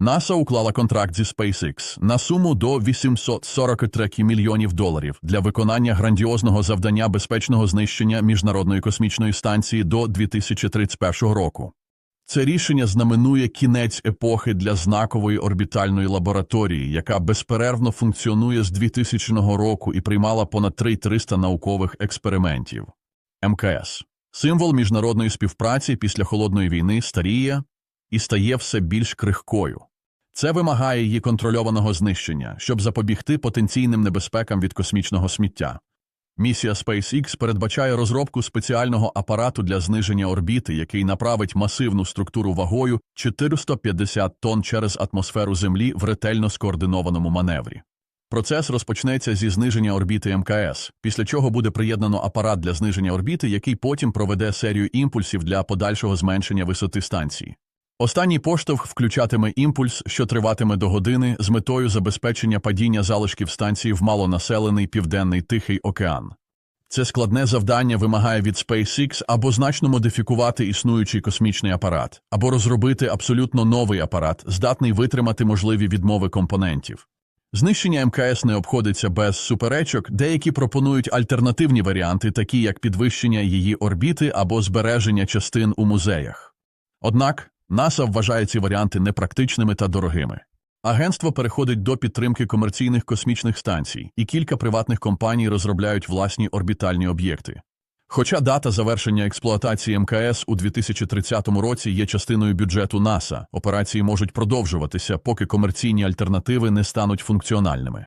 НАСА уклала контракт зі SpaceX на суму до 843 мільйонів доларів для виконання грандіозного завдання безпечного знищення Міжнародної космічної станції до 2031 року. Це рішення знаменує кінець епохи для знакової орбітальної лабораторії, яка безперервно функціонує з 2000 року і приймала понад 3300 наукових експериментів. МКС – символ міжнародної співпраці після холодної війни старіє і стає все більш крихкою. Це вимагає її контрольованого знищення, щоб запобігти потенційним небезпекам від космічного сміття. Місія SpaceX передбачає розробку спеціального апарату для зниження орбіти, який направить масивну структуру вагою 450 тонн через атмосферу Землі в ретельно скоординованому маневрі. Процес розпочнеться зі зниження орбіти МКС, після чого буде приєднано апарат для зниження орбіти, який потім проведе серію імпульсів для подальшого зменшення висоти станції. Останній поштовх включатиме імпульс, що триватиме до години, з метою забезпечення падіння залишків станції в малонаселений південний Тихий океан. Це складне завдання вимагає від SpaceX або значно модифікувати існуючий космічний апарат, або розробити абсолютно новий апарат, здатний витримати можливі відмови компонентів. Знищення МКС не обходиться без суперечок, деякі пропонують альтернативні варіанти, такі як підвищення її орбіти або збереження частин у музеях. Однак НАСА вважає ці варіанти непрактичними та дорогими. Агентство переходить до підтримки комерційних космічних станцій, і кілька приватних компаній розробляють власні орбітальні об'єкти. Хоча дата завершення експлуатації МКС у 2030 році є частиною бюджету НАСА, операції можуть продовжуватися, поки комерційні альтернативи не стануть функціональними.